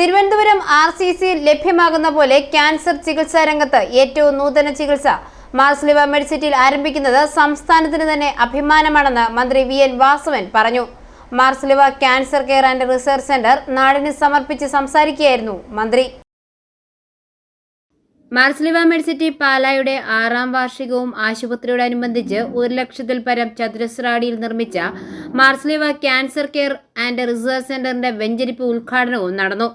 Thiruvananthapuram R C C ലഭ്യമാകുന്ന പോലെ cancer ചികിത്സാ രംഗത്ത് ഏറ്റവും നൂതന ചികിത്സ. മാർസ്ലിവ മെഡിസിറ്റിയിൽ ആരംഭിക്കുന്നത് സംസ്ഥാനത്തിന് തന്നെ അഭിമാനമാണെന്ന് മന്ത്രി വി എൻ വാസവൻ പറഞ്ഞു. Marsleeva cancer care and research centre നാടിന് സമർപ്പിച്ച് സംസാരിക്കുകയായിരുന്നു മന്ത്രി. മാർസ്ലിവ മെഡിസിറ്റി പാലായുടെ ആറാം വാർഷികവും ആശുപത്രിയോടനുബന്ധിച്ച് ഒരു ലക്ഷത്തിൽ പരം ചതുരശ്രാടിയിൽ നിർമ്മിച്ച Marsleeva cancer care and research സെന്ററിന്റെ വെഞ്ചരിപ്പ് ഉദ്ഘാടനവും നടന്നു.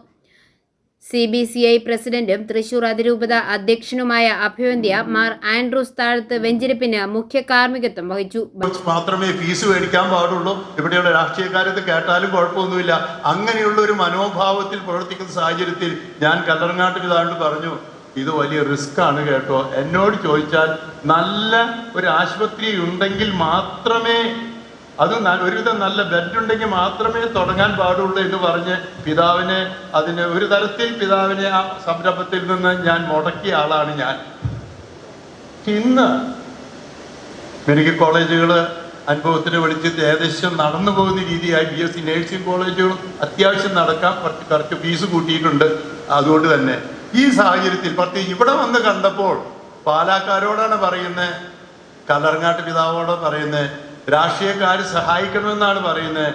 സി ബി സി ഐ പ്രസിഡന്റും തൃശൂർ അതിരൂപത അധ്യക്ഷനുമായ അഭിവന്ധ്യ മാർ ആൻഡ്രൂസ് താഴത്ത് വെഞ്ചരിപ്പിന് മുഖ്യ കാർമ്മികത്വം വഹിച്ചു. മാത്രമേ ഫീസ് മേടിക്കാൻ പാടുള്ളൂ. ഇവിടെയുള്ള രാഷ്ട്രീയക്കാരത്ത് കേട്ടാലും കുഴപ്പമൊന്നുമില്ല. അങ്ങനെയുള്ള ഒരു മനോഭാവത്തിൽ പ്രവർത്തിക്കുന്ന സാഹചര്യത്തിൽ ഞാൻ കല്ലറങ്ങാട്ടിൽ ഇതാണ്ട് പറഞ്ഞു ഇത് വലിയ റിസ്ക് ആണ് കേട്ടോ. എന്നോട് ചോദിച്ചാൽ നല്ല ഒരു ആശുപത്രി ഉണ്ടെങ്കിൽ മാത്രമേ അത് ഒരുവിധം നല്ല ബെഡ് ഉണ്ടെങ്കിൽ മാത്രമേ തുടങ്ങാൻ പാടുള്ളൂ എന്ന് പറഞ്ഞ് പിതാവിനെ അതിന് ഒരു തരത്തിൽ പിതാവിനെ ആ സംരംഭത്തിൽ നിന്ന് ഞാൻ മുടക്കിയ ആളാണ് ഞാൻ. ഇന്ന് മെഡിക്കൽ കോളേജുകൾ അനുഭവത്തിന് വിളിച്ചിട്ട് ഏകദേശം നടന്നു പോകുന്ന രീതിയായി ബി എസ് സി നേഴ്സിംഗ് കോളേജുകളും അത്യാവശ്യം നടക്കാൻ കുറച്ച് ഫീസ് കൂട്ടിയിട്ടുണ്ട്. അതുകൊണ്ട് തന്നെ ഈ സാഹചര്യത്തിൽ പ്രത്യേകിച്ച് ഇവിടെ വന്ന് കണ്ടപ്പോൾ പാലാക്കാരോടാണ് പറയുന്നത് കലർങ്ങാട്ട് പിതാവോട് പറയുന്നത് രാഷ്ട്രീയക്കാർ സഹായിക്കണമെന്നാണ് പറയുന്നത്.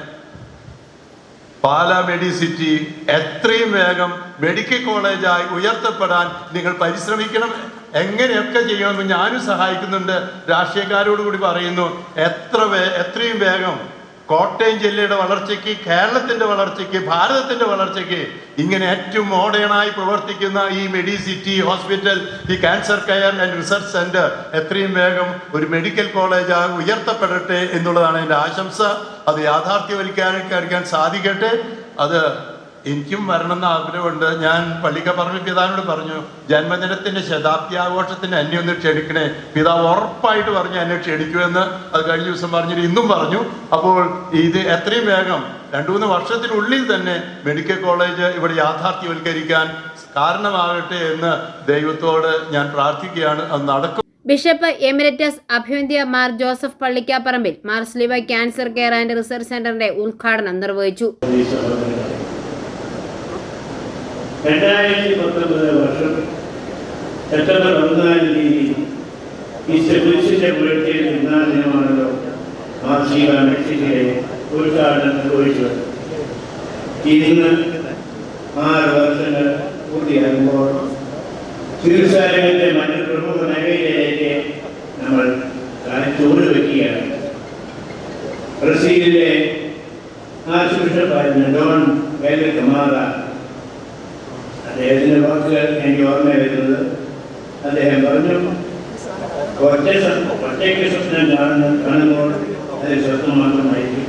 പാലാ മെഡിസിറ്റി എത്രയും വേഗം മെഡിക്കൽ കോളേജായി ഉയർത്തപ്പെടാൻ നിങ്ങൾ പരിശ്രമിക്കണം. എങ്ങനെയൊക്കെ ചെയ്യണമെന്ന് ഞാനും സഹായിക്കുന്നുണ്ട്. രാഷ്ട്രീയക്കാരോട് കൂടി പറയുന്നു എത്ര എത്രയും വേഗം കോട്ടയം ജില്ലയുടെ വളർച്ചയ്ക്ക് കേരളത്തിന്റെ വളർച്ചയ്ക്ക് ഭാരതത്തിന്റെ വളർച്ചയ്ക്ക് ഇങ്ങനെ ഏറ്റവും മോഡേണായി പ്രവർത്തിക്കുന്ന ഈ മെഡിസിറ്റി ഹോസ്പിറ്റൽ ഈ cancer care and research centre എത്രയും വേഗം ഒരു മെഡിക്കൽ കോളേജായി ഉയർത്തപ്പെടട്ടെ എന്നുള്ളതാണ് എന്റെ ആശംസ. അത് യാഥാർത്ഥ്യവൽക്കരിക്കാൻ സാധിക്കട്ടെ. അത് എനിക്കും വരണം എന്ന് ആഗ്രഹമുണ്ട്. ഞാൻ പള്ളിക്ക പറഞ്ഞു പിതാവിനോട് പറഞ്ഞു ജന്മദിനത്തിന്റെ ശതാബ്ദി ആഘോഷത്തിന് എന്നെ ഒന്ന് ക്ഷണിക്കണേ. പിതാവ് ഉറപ്പായിട്ട് പറഞ്ഞു എന്നെ ക്ഷണിക്കുമെന്ന്. അത് കഴിഞ്ഞ ദിവസം പറഞ്ഞിട്ട് ഇന്നും പറഞ്ഞു. അപ്പോൾ ഇത് എത്രയും വേഗം രണ്ടു മൂന്ന് വർഷത്തിനുള്ളിൽ തന്നെ മെഡിക്കൽ കോളേജ് ഇവിടെ യാഥാർത്ഥ്യവൽക്കരിക്കാൻ കാരണമാകട്ടെ എന്ന് ദൈവത്തോട് ഞാൻ പ്രാർത്ഥിക്കുകയാണ്. അത് നടക്കും. Bishop emeritus അഭിവന്ദ്യ Mar Joseph Pallikkaparambil Marsleeva cancer care and research സെന്ററിന്റെ ഉദ്ഘാടനം നിർവഹിച്ചു. രണ്ടായിരത്തി പത്തൊമ്പത് വർഷം സെപ്റ്റംബർ ഒന്നാം തീയതി കുരിശിന്റെ പുരട്ടിയിൽ ഒന്നാം ദിനമാണല്ലോ മാർഷിക മെക്സിക്കയെ ഉദ്ഘാടനം നിർവഹിച്ചത് ഇന്ന് ആറ് വർഷങ്ങൾ പൂർത്തിയാകുമ്പോൾ ചികിത്സാലയത്തെ മറ്റൊരു പ്രമുഖ മേഖലയിലേക്ക് നമ്മൾ ചൂട് വയ്ക്കുകയാണ്. ബ്രസീലിലെ ആശുപത്രി ഡോൺ വേലർ കമാറ അദ്ദേഹത്തിന്റെ വാക്കുകൾ എനിക്ക് ഓർമ്മ വരുന്നത് അദ്ദേഹം പറഞ്ഞു ഒറ്റ ഒറ്റയ്ക്ക് സ്വപ്നം കാണുന്ന കാണുമ്പോൾ അത് സ്വപ്നം മാത്രമായിരിക്കും.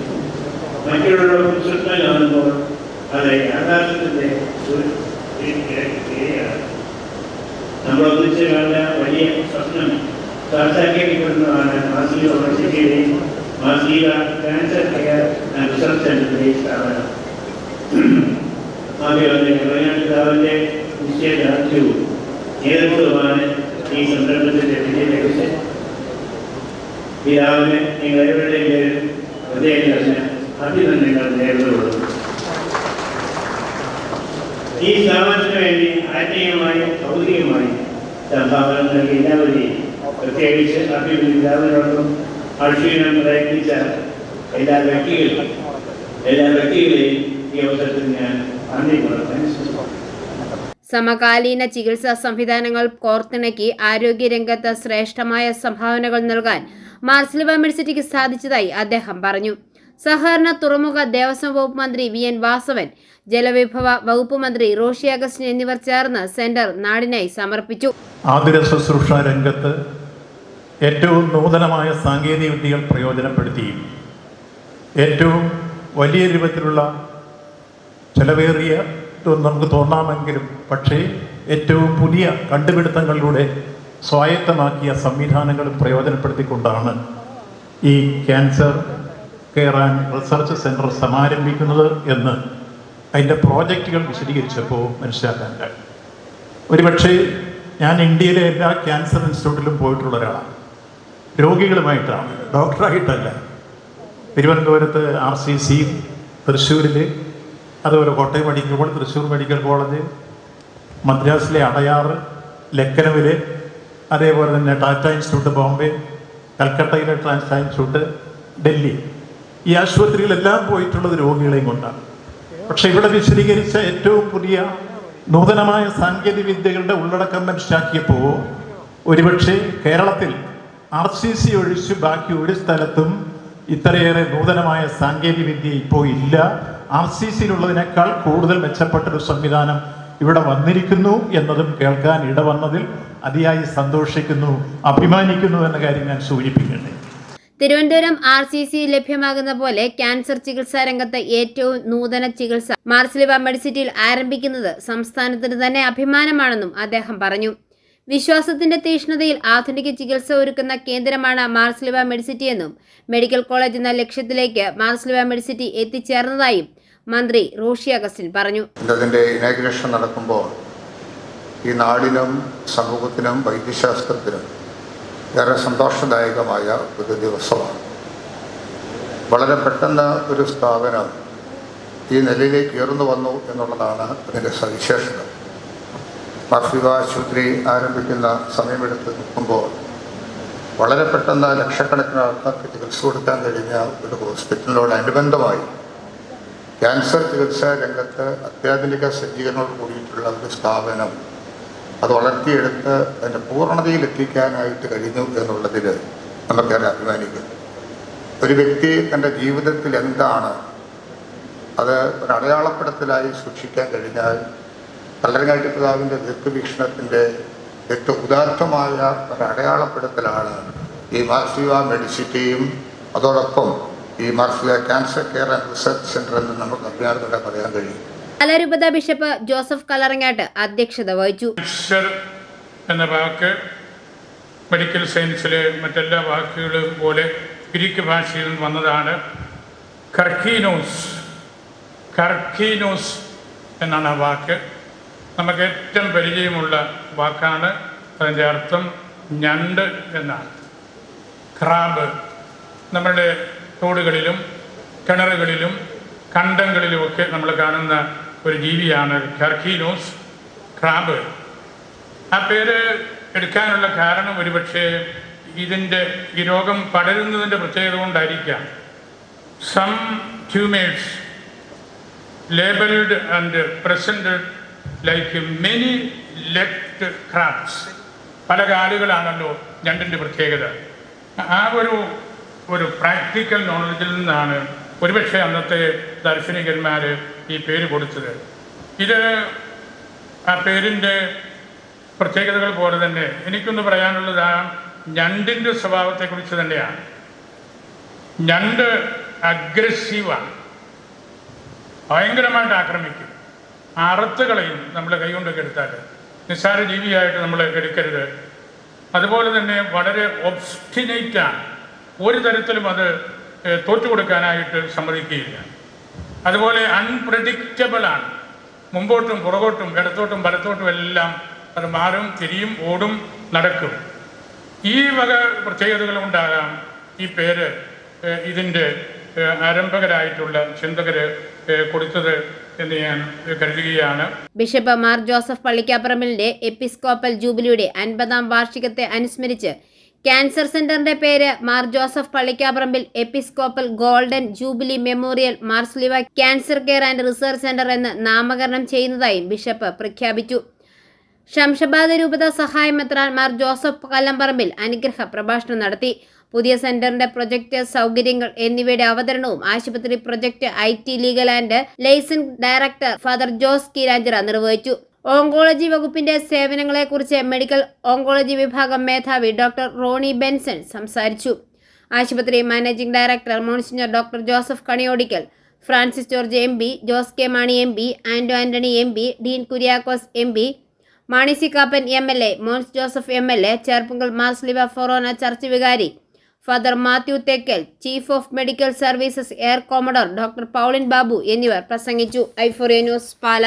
മറ്റുള്ളവർ സ്വപ്നം കാണുമ്പോൾ അത് യാഥാർത്ഥ്യത്തിന്റെ ഒരു നമ്മൾ ഒന്നിച്ച് കാണുന്ന വലിയ സ്വപ്നം സാക്ഷാത്കരിക്കപ്പെടുന്നതാണ് മാസിക വളർച്ചയുടെയും മാസിക ക്യാൻസർ കെയർ റിസർച്ച് സെന്ററിന്റെ സ്ഥാപനം. ആദ്യം പിതാവിന്റെ നിശ്ചയദാർഢ്യവും നേതൃത്വമാണ് ഈ സന്ദർഭത്തിന്റെ വിജയ ലക്ഷ്യം പിതാവിന് നിങ്ങൾ ഏവരുടെയും പേരിൽ ഹൃദയം അഭിനന്ദനങ്ങൾ നേരിടുള്ളൂ ഈ സ്ഥാപനത്തിന് വേണ്ടി ആത്മീയമായി ഭൗതികമായി സംഭാവന നൽകിയ എല്ലാവരെയും പ്രത്യേകിച്ച് അഭിനന്ദനോടൊപ്പം അക്ഷീണം പ്രയത്നിച്ച എല്ലാ വ്യക്തികളും എല്ലാ വ്യക്തികളെയും ഈ അവസരത്തിൽ ഞാൻ സമകാലീന ചികിത്സാ സംവിധാനങ്ങൾ കോർത്തിണക്കി ആരോഗ്യരംഗത്ത് ശ്രേഷ്ഠമായ സംഭാവനകൾ നൽകാൻ മാർസിലിവ മെഡിസിറ്റിക്ക് സാധിച്ചതായി അദ്ദേഹം പറഞ്ഞു. സഹകരണ തുറമുഖ ദേവസ്വം വകുപ്പ് മന്ത്രി വി എൻ വാസവൻ ജലവിഭവ വകുപ്പ് മന്ത്രി റോഷി അഗസ്റ്റിൻ എന്നിവർ ചേർന്ന് സെന്റർ നാടിനായി സമർപ്പിച്ചു. ആതുര ശുശ്രൂഷ രംഗത്ത് ഏറ്റവും നൂതനമായ സാങ്കേതിക വിദ്യകൾ പ്രയോജനപ്പെടുത്തിയും ഏറ്റവും വലിയ രൂപത്തിലുള്ള ചെലവേറിയ നമുക്ക് തോന്നാമെങ്കിലും പക്ഷേ ഏറ്റവും പുതിയ കണ്ടുപിടുത്തങ്ങളിലൂടെ സ്വായത്തമാക്കിയ സംവിധാനങ്ങളും പ്രയോജനപ്പെടുത്തിക്കൊണ്ടാണ് ഈ cancer care and research centre സമാരംഭിക്കുന്നത് എന്ന് അതിന്റെ പ്രോജക്റ്റുകൾ വിശദീകരിച്ചപ്പോൾ മനസ്സിലാക്കാൻ കഴിയും ഒരുപക്ഷെ ഞാൻ ഇന്ത്യയിലെ എല്ലാ ക്യാൻസർ ഇൻസ്റ്റിറ്റ്യൂട്ടിലും പോയിട്ടുള്ള ഒരാളാണ്. രോഗികളുമായിട്ടാണ് ഡോക്ടറായിട്ടല്ല. തിരുവനന്തപുരത്ത് ആർ സി സി തൃശ്ശൂരിൽ അതുപോലെ Kottayam medical college Thrissur medical college മദ്രാസിലെ Adyar ലക്കനവിൽ അതേപോലെ തന്നെ ടാറ്റ ഇൻസ്റ്റിറ്റ്യൂട്ട് ബോംബെ കൽക്കട്ടയിലെ ടാറ്റ ഇൻസ്റ്റിറ്റ്യൂട്ട് ഡൽഹി. ഈ ആശുപത്രികളെല്ലാം പോയിട്ടുള്ളത് രോഗികളെയും കൊണ്ടാണ്. പക്ഷെ ഇവിടെ വിശദീകരിച്ച ഏറ്റവും പുതിയ നൂതനമായ സാങ്കേതിക വിദ്യകളുടെ ഉള്ളടക്കം മനസ്സിലാക്കിയപ്പോൾ ഒരുപക്ഷെ കേരളത്തിൽ ആർ സി സി ഒഴിച്ച് ബാക്കി ഒരു സ്ഥലത്തും ഇത്രയേറെ നൂതനമായ സാങ്കേതിക വിദ്യ ഇപ്പോൾ ഇല്ല. ആർ സി സിയിലുള്ളതിനേക്കാൾ കൂടുതൽ മെച്ചപ്പെട്ടൊരു സംവിധാനം ഇവിടെ വന്നിരിക്കുന്നു എന്നതും കേൾക്കാൻ ഇടവന്നതിൽ അതിയായി സന്തോഷിക്കുന്നു അഭിമാനിക്കുന്നു എന്ന കാര്യം ഞാൻ സൂചിപ്പിക്കട്ടെ. തിരുവനന്തപുരം ആർ സി സി ലഭ്യമാകുന്ന പോലെ ക്യാൻസർ ചികിത്സാ രംഗത്ത് ഏറ്റവും നൂതന ചികിത്സ മാർസിലിവ മെഡിസിറ്റിയിൽ ആരംഭിക്കുന്നത് സംസ്ഥാനത്തിന് തന്നെ അഭിമാനമാണെന്നും അദ്ദേഹം പറഞ്ഞു. വിശ്വാസത്തിന്റെ തീഷ്ണതയിൽ ആധുനിക ചികിത്സ ഒരുക്കുന്ന കേന്ദ്രമാണ് മാർസ്ലിവ മെഡിസിറ്റി എന്നും മെഡിക്കൽ കോളേജ് എന്ന ലക്ഷ്യത്തിലേക്ക് മാർസ്ലിവ മെഡിസിറ്റി എത്തിച്ചേർന്നതായും മന്ത്രി റോഷി അഗസ്റ്റിൻ പറഞ്ഞു. അതിന്റെ ഇനാഗ്രേഷൻ നടക്കുമ്പോൾ ഈ നാടിനും സമൂഹത്തിനും വൈദ്യശാസ്ത്രത്തിനും ഏറെ സന്തോഷദായകമായ ഒരു ദിവസമാണ്. വളരെ പെട്ടെന്ന് ഒരു സ്ഥാപനം ഈ നിലയിലേക്ക് ഉയർന്നു വന്നു എന്നുള്ളതാണ് അതിന്റെ സവിശേഷത. മാർഫിക ആശുപത്രി ആരംഭിക്കുന്ന സമയമെടുത്ത് നിൽക്കുമ്പോൾ വളരെ പെട്ടെന്ന് ലക്ഷക്കണക്കിന് ആൾക്കാർക്ക് ചികിത്സ കൊടുക്കാൻ കഴിഞ്ഞ ഒരു ഹോസ്പിറ്റലിനോടനുബന്ധമായി ക്യാൻസർ ചികിത്സാ രംഗത്ത് അത്യാധുനിക സജ്ജീകരണത്തോട് കൂടിയിട്ടുള്ള ഒരു സ്ഥാപനം അത് വളർത്തിയെടുത്ത് അതിന്റെ പൂർണതയിൽ എത്തിക്കാനായിട്ട് കഴിഞ്ഞു എന്നുള്ളതിൽ നമുക്കേറെ അഭിമാനിക്കുന്നു. ഒരു വ്യക്തി തന്റെ ജീവിതത്തിൽ എന്താണ് അത് ഒരു അടയാളപ്പെടുത്തലായി സൂക്ഷിക്കാൻ കഴിഞ്ഞാൽ കല്ലറങ്ങാട്ടി പിതാവിന്റെ ദീർഘവീക്ഷണത്തിന്റെ ഏറ്റവും ഉദാത്തമായ ഒരു അടയാളപ്പെടുത്തലാണ് ഈ മാസിക മെഡിസിറ്റിയും അതോടൊപ്പം ഈ മാർസിലെ cancer care and research centre എന്ന് നമുക്ക് അഭിമാനത്തോടെ പറയാൻ കഴിയും. കലാരൂപത ബിഷപ്പ് ജോസഫ് കലറങ്ങാട്ട് അധ്യക്ഷത വഹിച്ചു. ക്യാൻസർ എന്ന വാക്ക് മെഡിക്കൽ സയൻസിലെ മറ്റെല്ലാ വാക്കുകളും പോലെ ഗ്രീക്ക് ഭാഷയിൽ നിന്ന് വന്നതാണ്. കർക്കീനോസ് കർക്കീനോസ് എന്നാണ് ആ വാക്ക്. നമുക്ക് ഏറ്റവും പരിചയമുള്ള വാക്കാണ്. അതിന്റെ അർത്ഥം ഞണ്ട് എന്നാണ്. ക്രാബ്. നമ്മുടെ തോടുകളിലും കിണറുകളിലും കണ്ടങ്ങളിലുമൊക്കെ നമ്മൾ കാണുന്ന ഒരു ജീവിയാണ് ഖർഖീനോസ് ക്രാബ്. ആ പേര് എടുക്കാനുള്ള കാരണം ഒരുപക്ഷെ ഇതിന്റെ ഈ രോഗം പടരുന്നതിന്റെ പ്രത്യേകത കൊണ്ടായിരിക്കാം. Some tumours labelled and presented like many left crabs പല കാലുകളാണല്ലോ ഞണ്ടിന്റെ പ്രത്യേകത. ആ ഒരു ഒരു പ്രാക്ടിക്കൽ നോളജിൽ നിന്നാണ് ഒരുപക്ഷെ അന്നത്തെ ദാർശനികന്മാർ ഈ പേര് കൊടുത്തത്. ഇത് ആ പേരിന്റെ പ്രത്യേകതകൾ പോലെ തന്നെ എനിക്കൊന്ന് പറയാനുള്ളത് ആ ഞണ്ടിന്റെ സ്വഭാവത്തെക്കുറിച്ച് തന്നെയാണ്. ഞണ്ട് അഗ്രസീവാണ് ഭയങ്കരമായിട്ട് ആക്രമിക്കും. അറുത്ത് കളയും നമ്മൾ കൈകൊണ്ടൊക്കെ എടുത്താൽ നിസ്സാര ജീവിയായിട്ട് നമ്മൾ എടുക്കരുത്. അതുപോലെ തന്നെ വളരെ ഒബ്സ്റ്റിനേറ്റാണ് ഒരു തരത്തിലും അത് തോറ്റുകൊടുക്കാനായിട്ട് തോറ്റു കൊടുക്കാനായിട്ട് സമ്മതിക്കുകയില്ല. അതുപോലെ അൺപ്രഡിക്റ്റബിൾ ആണ്. മുമ്പോട്ടും പുറകോട്ടും ഇടത്തോട്ടും വലത്തോട്ടും എല്ലാം അത് മാറും തിരിയും ഓടും നടക്കും. ഈ വക പ്രത്യേകതകൾ ഉണ്ടാകാം ഈ പേര് ഇതിന്റെ ആരംഭകരായിട്ടുള്ള ചിന്തകര് കൊടുത്തത് എന്ന് ഞാൻ കരുതുകയാണ്. ബിഷപ്പ് മാർ ജോസഫ് പള്ളിക്കാപ്പറമ്പിലിന്റെ എപ്പിസ്കോപ്പൽ ജൂബിലിയുടെ അൻപതാം വാർഷികത്തെ അനുസ്മരിച്ച് ക്യാൻസർ സെന്ററിന്റെ പേര് Mar Joseph Pallikkaparambil episcopal golden jubilee memorial Marsleeva cancer care and research centre എന്ന് നാമകരണം ചെയ്യുന്നതായും ബിഷപ്പ് പ്രഖ്യാപിച്ചു. ശംഷബാദ് രൂപത സഹായമെത്രാൻ മാർ ജോസഫ് കല്ലംപറമ്പിൽ അനുഗ്രഹ പ്രഭാഷണം നടത്തി. പുതിയ സെന്ററിന്റെ പ്രൊജക്ട് സൗകര്യങ്ങൾ എന്നിവയുടെ അവതരണവും ആശുപത്രി project I T legal and licence director father Jose Keeranchira നിർവഹിച്ചു. ഓങ്കോളജി വകുപ്പിന്റെ സേവനങ്ങളെക്കുറിച്ച് മെഡിക്കൽ ഓങ്കോളജി വിഭാഗം മേധാവി ഡോക്ടർ റോണി ബെൻസൺ സംസാരിച്ചു. ആശുപത്രി managing director monsignor doctor Joseph Kaniyodickal Francis George M P Jose K Mani M P Anto Antony M P Dean Kuriakose M P Mani C Kappan M L A Mons Joseph M L A Cherpunkal Marsleeva forane church vicar father Mathew Thekkel chief of medical services air commodore doctor Paulin Babu എന്നിവർ പ്രസംഗിച്ചു. ഐഫോറിയ news പാല.